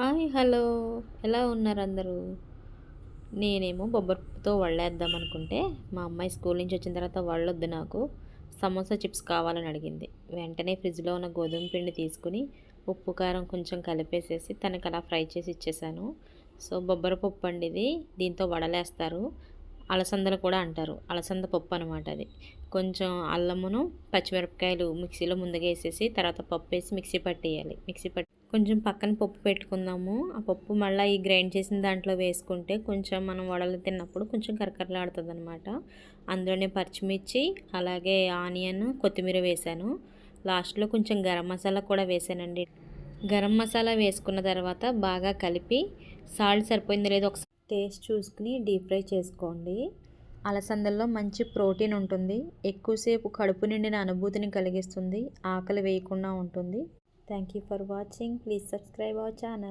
Hi hello. ఎలా ఉన్నారు అందరూ? నేనేమో బొబ్బరితో వడలేద్దాం అనుకుంటే మా అమ్మాయి స్కూల్ నుంచి వచ్చిన తర్వాత వడలొద్దు నాకు. సమోసా చిప్స్ కావాలని అడిగింది. వెంటనే ఫ్రిడ్జ్లో ఉన్న గోధుమ పిండి తీసుకుని ఉప్పు కారం కొంచెం కలిపేసేసి తనకి అలా ఫ్రై చేసి ఇచ్చేసాను. సో బొబ్బర పప్పు అండి ఇది. దీంతో వడలేస్తారు. అలసందలు కూడా అంటారు. అలసంద పప్పు అనమాట అది. కొంచెం అల్లమును పచ్చిమిరపకాయలు మిక్సీలో ముందుగా వేసేసి తర్వాత పప్పు వేసి మిక్సీ పట్టేయాలి. మిక్సీ పట్టి కొంచెం పక్కన పప్పు పెట్టుకుందాము. ఆ పప్పు మళ్ళీ ఈ గ్రైండ్ చేసిన దాంట్లో వేసుకుంటే కొంచెం మనం వడలు తిన్నప్పుడు కొంచెం కరకరలాడుతుంది అనమాట అందులోనే పచ్చిమిర్చి అలాగే ఆనియన్ కొత్తిమీర వేసాను. లాస్ట్లో కొంచెం గరం మసాలా కూడా వేసానండి. గరం మసాలా వేసుకున్న తర్వాత బాగా కలిపి సాల్ట్ సరిపోయిందో లేదో ఒకసారి టేస్ట్ చూసుకుని డీప్ ఫ్రై చేసుకోండి. అలసందల్లో మంచి ప్రోటీన్ ఉంటుంది. ఎక్కువసేపు కడుపు నిండిన అనుభూతిని కలిగిస్తుంది. ఆకలి వేయకుండా ఉంటుంది. Thank you for watching. Please subscribe our channel.